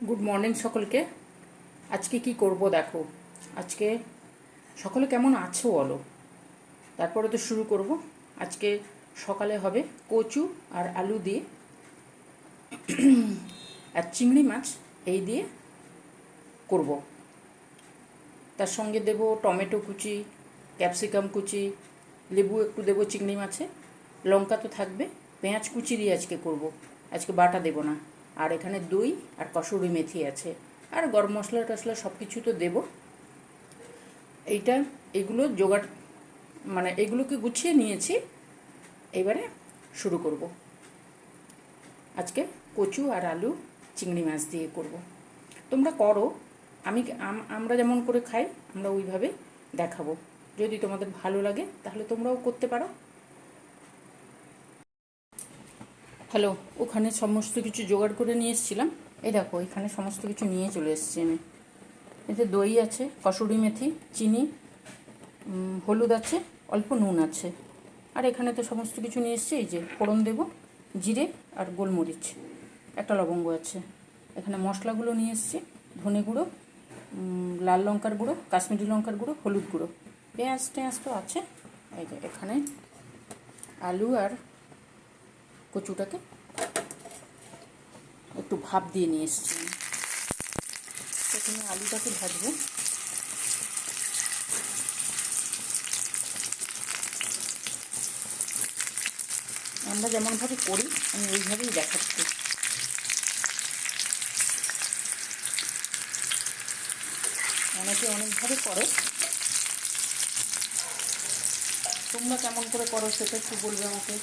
Good morning সকলকে। আজকে কি করব দেখো? আজকে সকলে কেমন আছো বলো? তারপরে তো শুরু করব। আজকে সকালে হবে কচু আর আলু দিয়ে। আর চিংড়ি মাছ এই দিয়ে করব। তার সঙ্গে দেব টমেটো কুচি, ক্যাপসিকাম কুচি, লেবু একটু দেবো চিংড়ি মাছে। লঙ্কা তো থাকবে। পেঁয়াজ কুচি দিয়ে আজকে করব। আজকে বাটা দেবো না। আর এখানে দই আর কসুরি মেথি আছে। আর গরম মশলা টশলা সব কিছু তো দেবো। এইটা, এগুলো জোগাড় মানে এগুলোকে গুছিয়ে নিয়েছি। এবারে শুরু করব। আজকে কচু আর আলু চিংড়ি মাছ দিয়ে করব। তোমরা করো। আম- আমরা যেমন করে খাই, আমরা ওইভাবে দেখাবো। যদি তোমাদের ভালো লাগে, তাহলে তোমরাও করতে পারো। হ্যালো, ওখানে সমস্ত কিছু জোগাড় করে নিয়ে এসেছিলাম। এই দেখো, এখানে সমস্ত কিছু নিয়ে চলে এসেছি আমি। এতে দই আছে, কসুরি মেথি, চিনি হলুদ আছে, অল্প নুন আছে। আর এখানে তো সমস্ত কিছু নিয়ে এসেছি, এই যে ফোড়ন দেব, জিরে আর গোলমরিচ। একটা লবঙ্গ আছে। এখানে মশলাগুলো নিয়ে এসেছি, ধনে গুঁড়ো লাল লঙ্কার গুঁড়ো, কাশ্মীরি লঙ্কার গুঁড়ো, হলুদ গুঁড়ো। পেঁয়াজ টেঁয়াজ তো আছে। এই যে এখানে আলু আর কচুটাকে একটু ভাপ দিয়ে নিয়ে এসেছি। প্রথমে আলুটাকে ভাজবো। আমরা যেমনভাবে করি, আমি ওইভাবেই দেখাচ্ছি। অনেকে অনেকভাবে করে। তোমরা কেমন করে করো সেটা একটু বলবে আমাকে।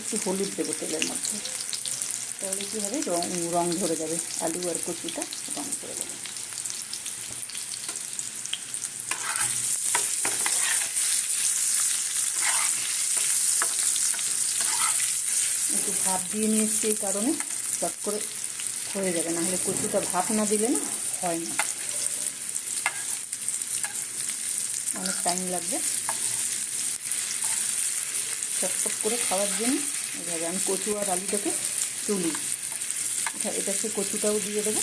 একটু হলুদ দেবো তেলের মধ্যে। তাহলে কী হবে? রং রং ধরে যাবে। আলু আর কচুটা রং ধরে যাবে। একটু ভাপ দিয়ে নিয়েছি এই কারণে। চট করে হয়ে যাবে। না হলে কচুটা ভাপ না দিলে না হয় না। অনেক টাইম লাগবে। চটপট করে খাওয়ার জন্য এইভাবে আমি কচু আর আলুটাকে তুলি এটা এটা সে কচুটাও দিয়ে দেবো।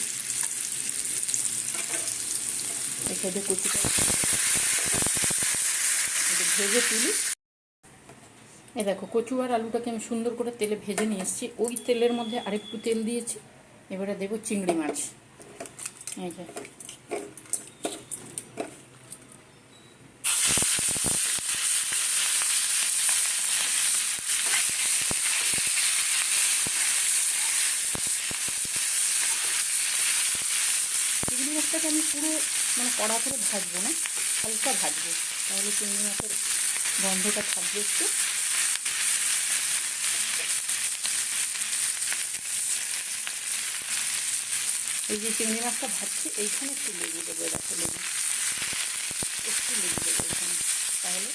সাইডে কচুটা ভেজে তুলি। এ দেখো, কচু আর আলুটাকে আমি সুন্দর করে তেলে ভেজে নিয়ে এসেছি। ওই তেলের মধ্যে আরেকটু তেল দিয়েছি। এবারে দেবো চিংড়ি মাছ। এই যে মাছটাকে আমি পুরো মানে কড়া করে ভাজবো না, হালকা ভাজবো। তাহলে চিংড়ি মাছের গন্ধটা থাকবে একটু। এই যে চিংড়ি মাছটা ভাজছি, এইখানে একটু লেবু দেবো দেখো লেবু। একটু লেবু দেবো এখানে। তাহলে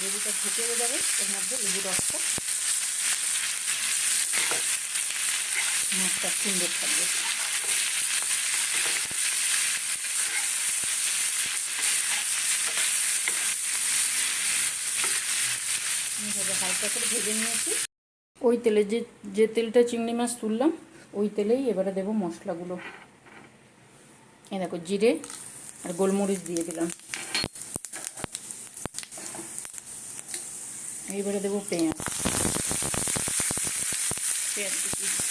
লেবুটা ঢুকে যাবে এর মধ্যে লেবু রসটা। মাছটা সুন্দর থাকবে এইভাবে হালকা করে ভেজে নিয়েছি। ওই তেলে যে যে তেলটা চিংড়ি মাছ তুললাম, ওই তেলেই এবারে দেবো মশলাগুলো। এ দেখো, জিরে আর গোলমরিচ দিয়ে দিলাম। এইবারে দেবো পেঁয়াজ। পেঁয়াজ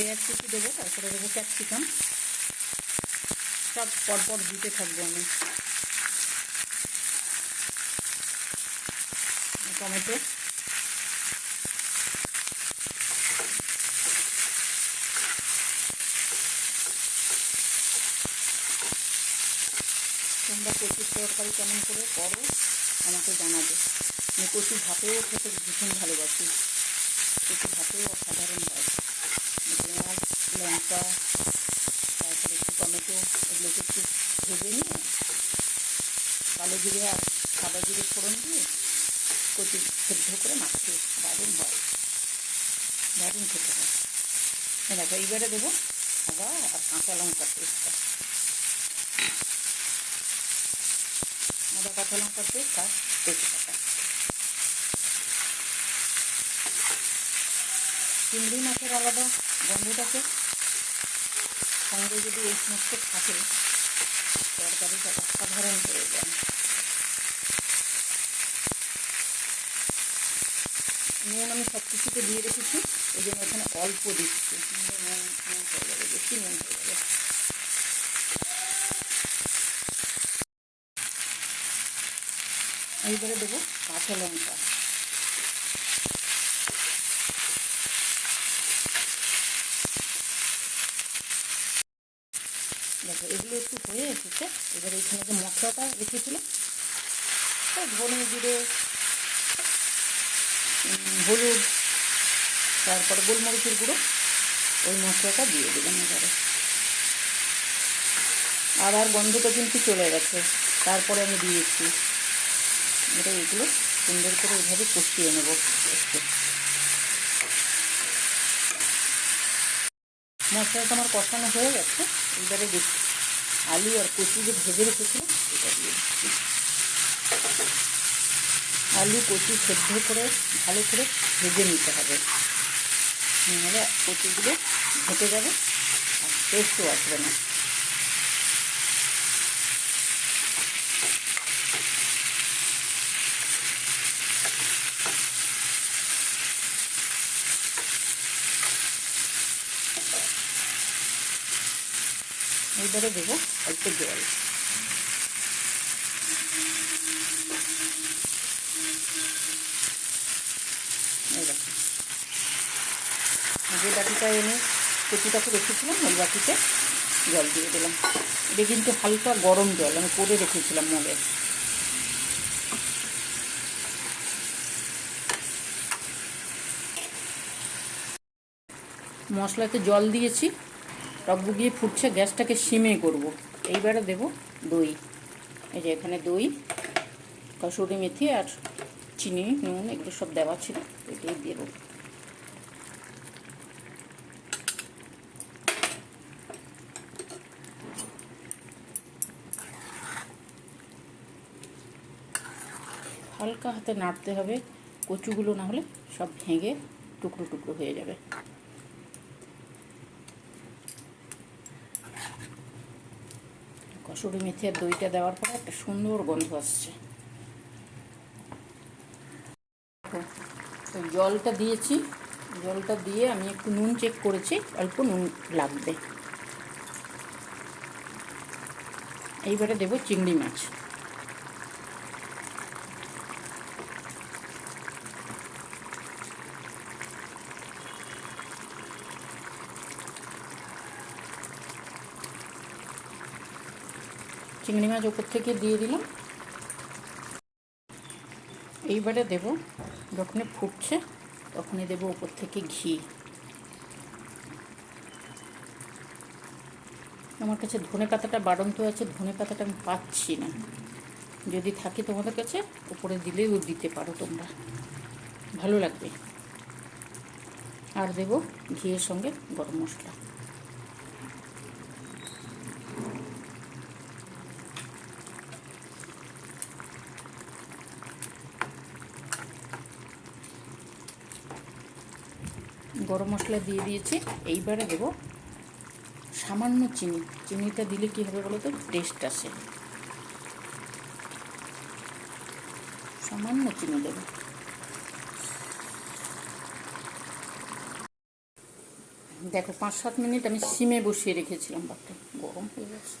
পেঁয়াজ কুচি দেবো, তারপরে দেবো ক্যাপসিকাম। সব পরপর দিতে থাকব আমি। টমেটো। তোমরা কচুর তরকারি কেমন করে করো, আমাকে জানাবে। আমি কচু ভাতেও খেতে ভীষণ ভালোবাসি। কচু ভাতেও অসাধারণ লঙ্কা, তারপরে একটু টমেটো, এগুলোকে একটু ভেজে নিয়ে কালো জিরে আর সাদা জিরে ফোড়ন দিয়ে কচু সেদ্ধ করে মাখতে দারুণ হয়। দারুণ খেতে হয়। দেখো, এইবারে দেবো আদা আর কাঁচা লঙ্কার পেস্টটা। আদা, কাঁচা লঙ্কার পেস্ট আর তেজপাতা। চিংড়ি মাছের আলাদা গন্ধ থাকে সঙ্গে যদি এই সমস্ত থাকে, তরকারিটা অসাধারণ হয়ে যায়। নুন আমি সব কিছুতে দিয়ে রেখেছি, এই জন্য এখানে অল্প দিচ্ছি। নুন নুন হয়ে যাবে, বেশি নুন হয়ে যাবে। এইবারে দেবো কাঁচা লঙ্কা দেখো এগুলো একটু হয়ে এসেছে এবার এখানে যে মশলাটা রেখেছিলাম, ওই ধনে জিরে হলুদ, তারপরে গোলমরিচের গুঁড়ো, ওই মশলাটা দিয়ে দেবেন এবারে। আবার গন্ধটা কিন্তু চলে গেছে। তারপরে আমি দিয়েছি। এটা এগুলো সুন্দর করে এভাবে কষিয়ে নেব। মশলাটা আমার কষানো হয়ে গেছে। এবারে দেখি আলু আর কচু যে ভেজে রেখেছিলাম এটা দিয়ে দিচ্ছি। আলু, কচু সেদ্ধ করে, ভালো করে ভেজে নিতে হবে। নাহলে কচুগুলো ঘেটে যাবে আর টেস্টও আসবে না। এইবারে দেবো অল্প জল। যে বাটিটা এনে কচুটাকে রেখেছিলাম ওই বাটিতে জল দিয়ে দিলাম। এটা কিন্তু হালকা গরম জল, আমি করে রেখেছিলাম মগে মশলাতে জল দিয়েছি। টকবুগিয়ে ফুটছে, গ্যাসটাকে সিমে করব। এইবারে দেব দই। এই যে এখানে দই, কসুরি মেথি আর চিনি, নুন, এগুলো সব দেওয়া ছিল দিয়ে দেবো। হালকা হাতে নাড়তে হবে, কচুগুলো না হলে সব ভেঙে টুকরো টুকরো হয়ে যাবে। কসুরি মেথি দইটা দেওয়ার পরে একটা সুন্দর গন্ধ আসছে। জলটা দিয়েছি। জলটা দিয়ে আমি একটু নুন চেক করেছি, অল্প নুন লাগবে। এইবারে দেবো চিংড়ি মাছ। চিংড়ি মাছ ওপর থেকে দিয়ে দিলাম। এইবারে দেব, যখনই ফুটছে তখনই দেব ওপর থেকে ঘি। আমার কাছে ধনে পাতাটা বাড়ন্ত আছে, ধনে পাতাটা আমি পাচ্ছি না। যদি থাকে তোমাদের কাছে, উপরে দিলেও দিতে পারো তোমরা। ভালো লাগবে। আর দেব ঘিয়ের সঙ্গে গরম মশলা। গরম মশলা দিয়ে দিয়েছি। এইবারে দেবো সামান্য চিনি। চিনিটা দিলে কী হবে বলো তো টেস্ট আসে। সামান্য চিনি দেবো। দেখো পাঁচ সাত মিনিট আমি সিমে বসিয়ে রেখেছিলাম ভাতটা গরম হয়ে গেছে।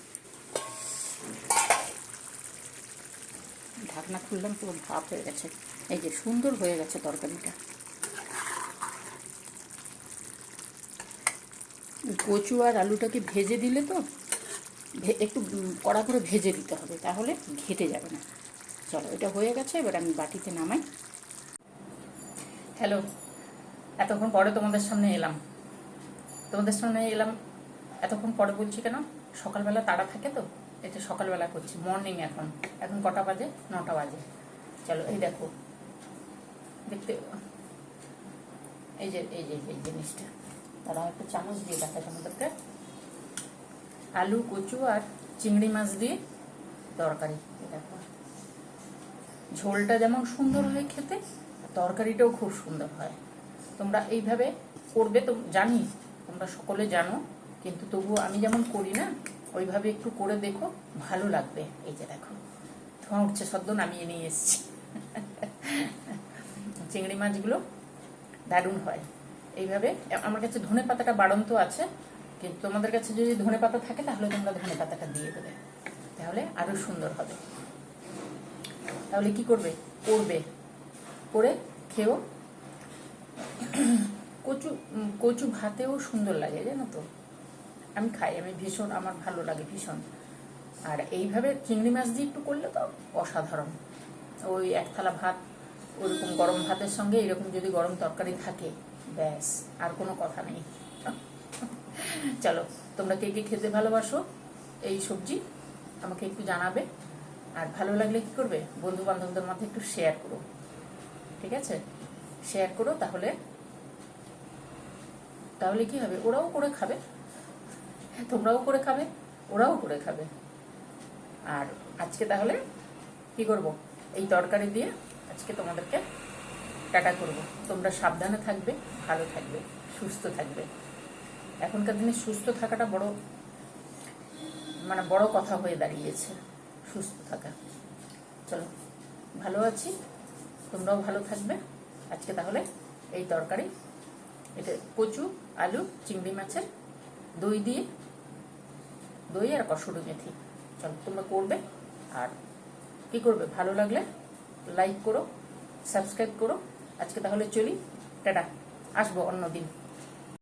ঢাকনা খুললাম, পুরো ভাপ হয়ে গেছে। এই যে সুন্দর হয়ে গেছে তরকারিটা। কচু আর আলুটাকে ভেজে দিলে তো একটু কড়া করে ভেজে দিতে হবে, তাহলে ঘেটে যাবে না। চলো, এটা হয়ে গেছে, এবার আমি বাটিতে নামাই। হ্যালো, এতক্ষণ পরে তোমাদের সামনে এলাম। তোমাদের সামনে এলাম, এতক্ষণ পরে বলছি কেন? সকালবেলা তাড়া থাকে তো এটা সকালবেলা করছি মর্নিং এখন। এখন কটা বাজে? নটা বাজে। চলো, এই দেখো। দেখতে এই যে এই যে, এই জিনিসটা। তারা একটা চামচ দিয়ে দেখায় তোমাদেরকে। আলু, কচু আর চিংড়ি মাছ দিয়ে তরকারি দেখো। ঝোলটা যেমন সুন্দর হয় খেতে, তরকারিটাও খুব সুন্দর হয়। তোমরা এইভাবে করবে তো জানি, তোমরা সকলে জানো, কিন্তু তবুও আমি যেমন করি না, ওইভাবে একটু করে দেখো, ভালো লাগবে। এই যে দেখো, ধোঁয়া উঠছে, সদ্য নামিয়ে নিয়ে এসছি। চিংড়ি মাছগুলো দারুণ হয়। এইভাবে। আমার কাছে ধনে পাতাটা বাড়ন্ত আছে, কিন্তু তোমাদের কাছে যদি ধনে পাতা থাকে, তাহলে তোমরা ধনে পাতাটা দিয়ে দেবে। তাহলে আরও সুন্দর হবে। তাহলে কি করবে? করবে। করে খেও। কচু কচু ভাতেও সুন্দর লাগে, জানো তো? আমি খাই, আমি ভীষণ, আমার ভালো লাগে ভীষণ। আর এইভাবে চিংড়ি মাছ দিয়ে একটু করলে তো অসাধারণ। ওই এক থালা ভাত ওইরকম গরম ভাতের সঙ্গে এরকম যদি গরম তরকারি থাকে ব্যাস, আর কোনো কথা নেই। চলো, তোমরা কে কে খেতে ভালোবাসো এই সবজি আমাকে একটু জানাবে। আর ভালো লাগলে কি করবে? বন্ধু বান্ধবদের মধ্যে একটু শেয়ার করো। ঠিক আছে? শেয়ার করো, তাহলে তাহলে কি হবে? ওরাও করে খাবে। তোমরাও করে খাবে, ওরাও করে খাবে। আর আজকে তাহলে কি করব? এই তরকারি দিয়ে আজকে তোমাদেরকে টাটা করব। তোমরা সাবধানে থাকবে, ভালো থাকবে, সুস্থ থাকবে। এখনকার দিনে সুস্থ থাকাটা বড় মানে বড় কথা হয়ে দাঁড়িয়েছে, সুস্থ থাকা। চলো, ভালো আছি, তোমরাও ভালো থাকবে। আজকে তাহলে এই তরকারি, এটা কচু, আলু, চিংড়ি মাছের দই দিয়ে, দই আর কসুরি মেথি। চলো, তোমরা করবে, আর কি করবে? ভালো লাগলে লাইক করো সাবস্ক্রাইব করো আজকে তাহলে চলি টাটা। আসব অন্য দিন।